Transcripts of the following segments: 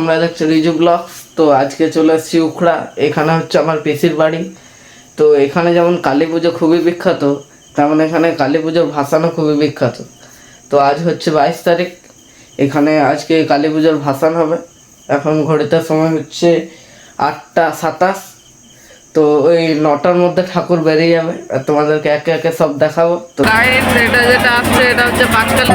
তোমরা দেখছ রিজু ব্লগস তো আজকে চলে এসেছি উখড়া এখানে হচ্ছে আমার পিসির বাড়ি। তো এখানে যেমন কালী পুজো খুবই বিখ্যাত তেমন এখানে কালী পুজোর ভাসানো খুবই বিখ্যাত। তো আজ হচ্ছে বাইশ তারিখ এখানে আজকে কালী পুজোর ভাসান হবে। এখন ঘড়িতে সময় হচ্ছে আটটা সাতাশ। তো ওই নটার মধ্যে ঠাকুর বেরিয়ে যাবে আর তোমাদেরকে একে একে সব দেখাবো। তো এটা যেটা আসছে এটা হচ্ছে পাঁচকালে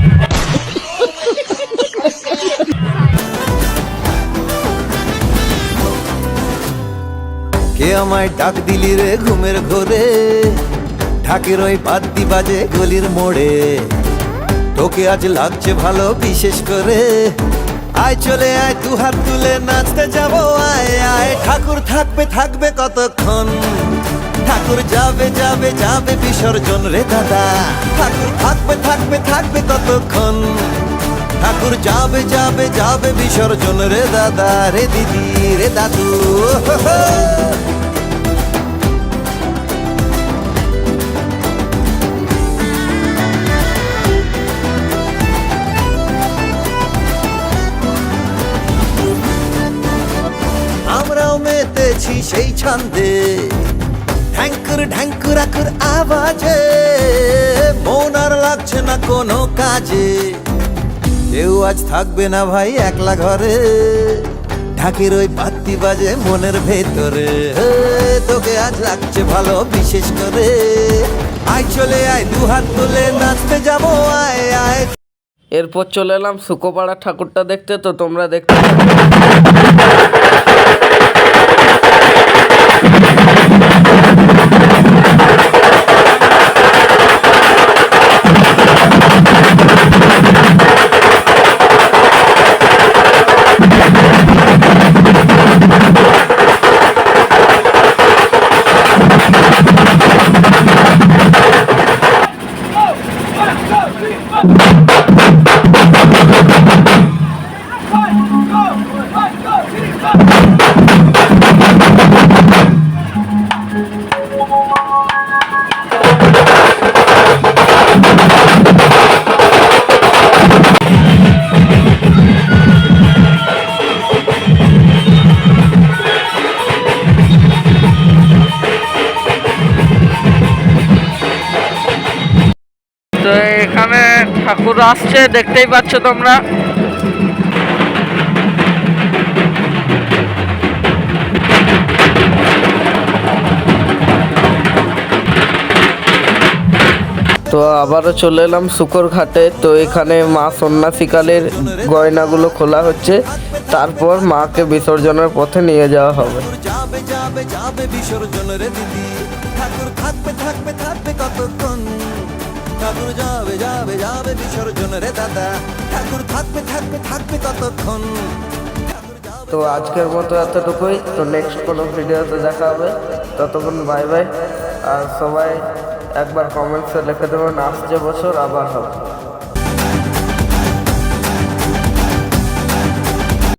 কে আমায় ডাক দিলি রে ঘুমের ঘোরে। ঢাকের ওই বাদ্যি বাজে গলির মোড়ে। তোকে আজ লাগছে ভালো বিশেষ করে। আয় চলে আয়, দু হাত তুলে নাচতে যাব, আয় আয়। ঠাকুর থাকবে থাকবে কতক্ষণ? ঠাকুর যাবে যাবে যাবে বিসর্জন রে দাদা। ঠাকুর থাকবে থাকবে থাকবে কতক্ষণ? ঠাকুর যাবে যাবে যাবে বিসর্জন রে দাদা, রে দিদি, রে দাদু আমরাও মেতেছি সেই ছন্দে, ঢ্যাঙ্কুর ঢ্যাঙ্কুর আকুর আওয়াজে। মন আর লাগছে না কোনো কাজে। কেউ আজ থাকবে না ভাই একলা ঘরে। ঢাকের ওই বাতি বাজে মনের ভেতরে। তোকে আজ লাগছে ভালো বিশেষ করে। আয় চলে আয় দু হাত তুলে নাচতে যাব, আয় আয়। এরপর চলে এলাম সুকোপাড়া ঠাকুরটা দেখতে, তো তোমরা দেখতে ঠাকুর আসছে দেখতেই পাচ্ছ তোমরা। তো আবারও চলে এলাম শুকর ঘাটে তো এখানে মা সন্ন্যাসীকালের গয়নাগুলো খোলা হচ্ছে। তারপর মাকে বিসর্জনের পথে নিয়ে যাওয়া হবে। ঠাকুর যাবে যাবে যাবে বিসর্জন রে দাদা। ঠাকুর থাকবে থাকবে থাকবে ততক্ষণ। তো আজকের মতো এতটুকুই। তো নেক্সট কোনো ভিডিওতে দেখা হবে। ততক্ষণ বাই বাই আর সবাই একবার কমেন্টসে লিখে দেবেন, আসছে বছর আবার হবে।